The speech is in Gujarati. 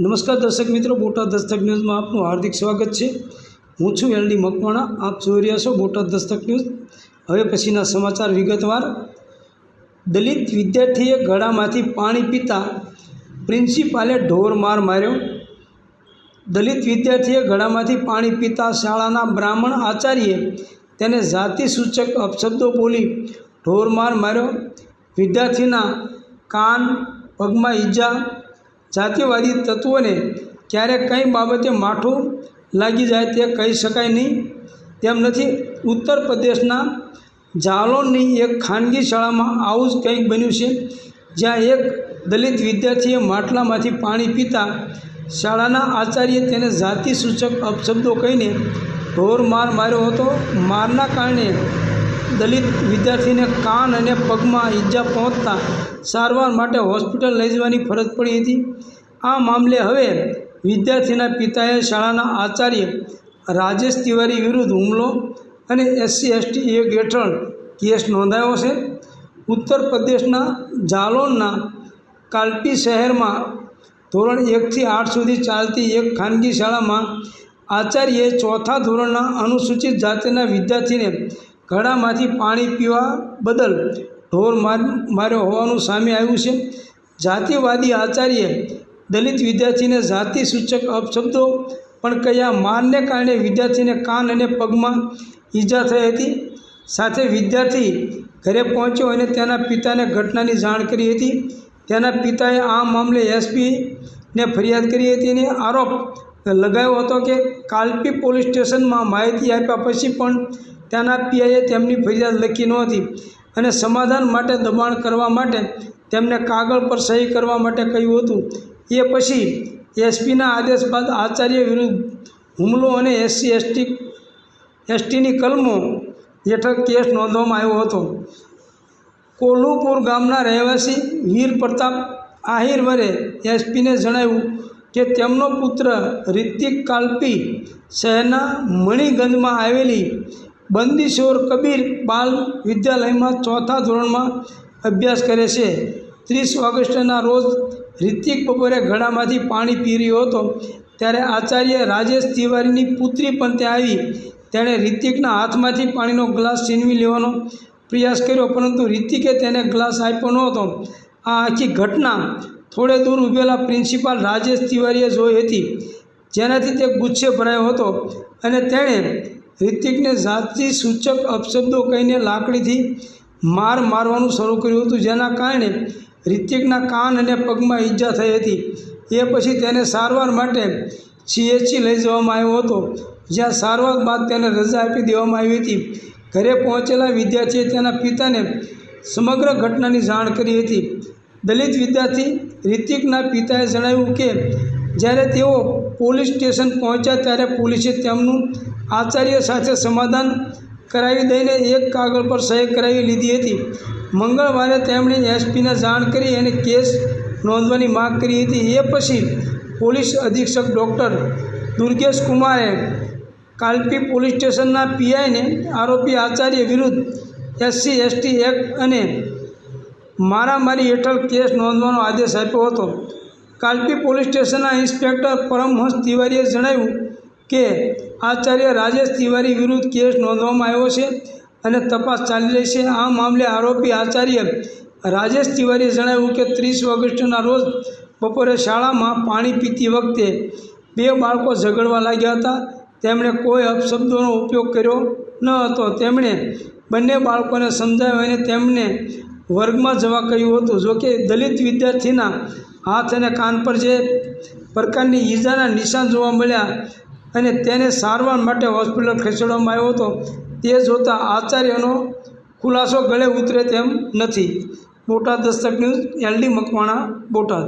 નમસ્કાર દર્શક મિત્રો, બોટાદ દસ્તક ન્યૂઝમાં આપનું હાર્દિક સ્વાગત છે. હું છું એલડી મકવાણા, આપ જોઈ રહ્યા છો બોટાદ દસ્તક ન્યૂઝ. હવે પછીના સમાચાર વિગતવાર. દલિત વિદ્યાર્થીએ ગળામાંથી પાણી પીતા પ્રિન્સિપાલે ઢોર માર માર્યો. દલિત વિદ્યાર્થીએ ગળામાંથી પાણી પીતા શાળાના બ્રાહ્મણ આચાર્યે તેને જાતિ સૂચક અપશબ્દો બોલી ઢોર માર માર્યો. વિદ્યાર્થીના કાન, પગમાં ઈજા જાતિવાદી તત્વોને ક્યારેક કંઈ બાબતે માઠું લાગી જાય તે કહી શકાય નહીં. તેમ નથી, ઉત્તર પ્રદેશના જાલોનની એક ખાનગી શાળામાં આવું જ કંઈક બન્યું છે, જ્યાં એક દલિત વિદ્યાર્થીએ માટલામાંથી પાણી પીતા શાળાના આચાર્યે તેને જાતિ સૂચક અપશબ્દો કહીને ઢોર માર માર્યો હતો. મારના કારણે દલિત વિદ્યાર્થીને કાન અને પગમાં ઈજા પહોંચતા સારવાર માટે હોસ્પિટલ લઈ જવાની ફરજ પડી હતી. આ મામલે હવે વિદ્યાર્થીના પિતાએ શાળાના આચાર્ય રાજેશ તિવારી વિરુદ્ધ હુમલો અને એસસી એસટી એક હેઠળ કેસ નોંધાયો છે. ઉત્તર પ્રદેશના જાલોનના કાલ્પી શહેરમાં ધોરણ એકથી આઠ સુધી ચાલતી એક ખાનગી શાળામાં આચાર્યએ ચોથા ધોરણના અનુસૂચિત જાતિના વિદ્યાર્થીને ઘડામાંથી પાણી પીવા બદલ ઢોર માર, માર્યો હોવાનું સામે આવ્યું છે. જાતિવાદી આચાર્યે દલિત વિદ્યાર્થીને જાતિ સૂચક અપશબ્દો પણ કયા મારને કારણે વિદ્યાર્થીને કાન અને પગમાં ઈજા થઈ હતી? સાથે વિદ્યાર્થી ઘરે પહોંચ્યો અને તેના પિતાને ઘટનાની જાણ કરી હતી. તેના પિતાએ આ મામલે એસપીને ફરિયાદ કરી હતી અને આરોપ લગાવ્યો હતો કે કાલપી પોલીસ સ્ટેશનમાં માહિતી આપ્યા પછી પણ ત્યાંના પીઆઈએ તેમની ફરિયાદ લખી નહોતી અને સમાધાન માટે દબાણ કરવા માટે તેમને કાગળ પર સહી કરવા માટે કહ્યું હતું. એ પછી એસપીના આદેશ બાદ આચાર્ય વિરુદ્ધ હુમલો અને એસસી, એસટી, એસટીની કલમો હેઠળ કેસ નોંધવામાં આવ્યો હતો. કોલુપુર ગામના રહેવાસી વીર પ્રતાપ આહિરવરે એસપીને જણાવ્યું કે તેમનો પુત્ર રિતિક કાલ્પી શહેરના મણિગંજમાં આવેલી બંદીશોર કબીર બાલ વિદ્યાલયમાં ચોથા ધોરણમાં અભ્યાસ કરે છે. ત્રીસ ઓગસ્ટના રોજ રિતિક બપોરે ઘડામાંથી પાણી પી રહ્યો હતો. ત્યારે આચાર્ય રાજેશ તિવારીની પુત્રી પણ ત્યાં આવી. તેણે રિતિકના હાથમાંથી પાણીનો ગ્લાસ છીનવી લેવાનો પ્રયાસ કર્યો, પરંતુ રિતિકે તેને ગ્લાસ આપ્યો નહોતો આ આખી ઘટના થોડે દૂર ઊભેલા પ્રિન્સિપાલ રાજેશ તિવારીએ જોઈ હતી. જેનાથી તે ગુસ્સે ભરાયો હતો અને તેણે રિતિકને જાતથી સૂચક અપશબ્દો કહીને લાકડીથી માર મારવાનું શરૂ કર્યું હતું, જેના કારણે રિતિકના કાન અને પગમાં ઈજા થઈ હતી. એ પછી તેને સારવાર માટે સીએચસી લઈ જવામાં આવ્યો હતો, જ્યાં સારવાર બાદ તેને રજા આપી દેવામાં આવી હતી. ઘરે પહોંચેલા વિદ્યાર્થીએ તેના પિતાને સમગ્ર ઘટનાની જાણ કરી હતી. દલિત વિદ્યાર્થી રિતિકના પિતાએ જણાવ્યું કે જ્યારે તેઓ પોલીસ સ્ટેશન પહોંચ્યા ત્યારે પોલીસે તેમનું આચાર્ય સાથે સમાધાન કરાવી દઈને એક કાગળ પર સહી કરાવી લીધી હતી. મંગળવારે તેમણે એસપીને જાણ કરી અને કેસ નોંધવાની માગ કરી હતી. એ પછી પોલીસ અધિક્ષક ડૉક્ટર દુર્ગેશ કુમારે કાલપી પોલીસ સ્ટેશનના પીઆઈને આરોપી આચાર્ય વિરુદ્ધ એસસી, એસટી એક્ટ અને મારામારી હેઠળ કેસ નોંધવાનો આદેશ આપ્યો હતો. કાલપી પોલીસ સ્ટેશનના ઇન્સ્પેક્ટર પરમહંસ તિવારીએ જણાવ્યું કે આચાર્ય રાજેશ તિવારી વિરુદ્ધ કેસ નોંધવામાં આવ્યો છે અને તપાસ ચાલી રહી છે. આ મામલે આરોપી આચાર્ય રાજેશ તિવારીએ જણાવ્યું કે ત્રીસ ઓગસ્ટના રોજ બપોરે શાળામાં પાણી પીતી વખતે બે બાળકો ઝઘડવા લાગ્યા હતા. તેમણે કોઈ અપશબ્દોનો ઉપયોગ કર્યો ન હતો. તેમણે બંને બાળકોને સમજાવ્યું અને તેમને વર્ગમાં જવા કહ્યું હતું. જોકે દલિત વિદ્યાર્થીના હાથ અને કાન પર જે પ્રકારની ઈજાના નિશાન જોવા મળ્યા અને તેને સારવાર માટે હોસ્પિટલ ખસેડવામાં આવ્યો હતો, તે જોતાં આચાર્યનો ખુલાસો ગળે ઉતરે તેમ નથી. Botad Dastak news LD Makwana, Botad.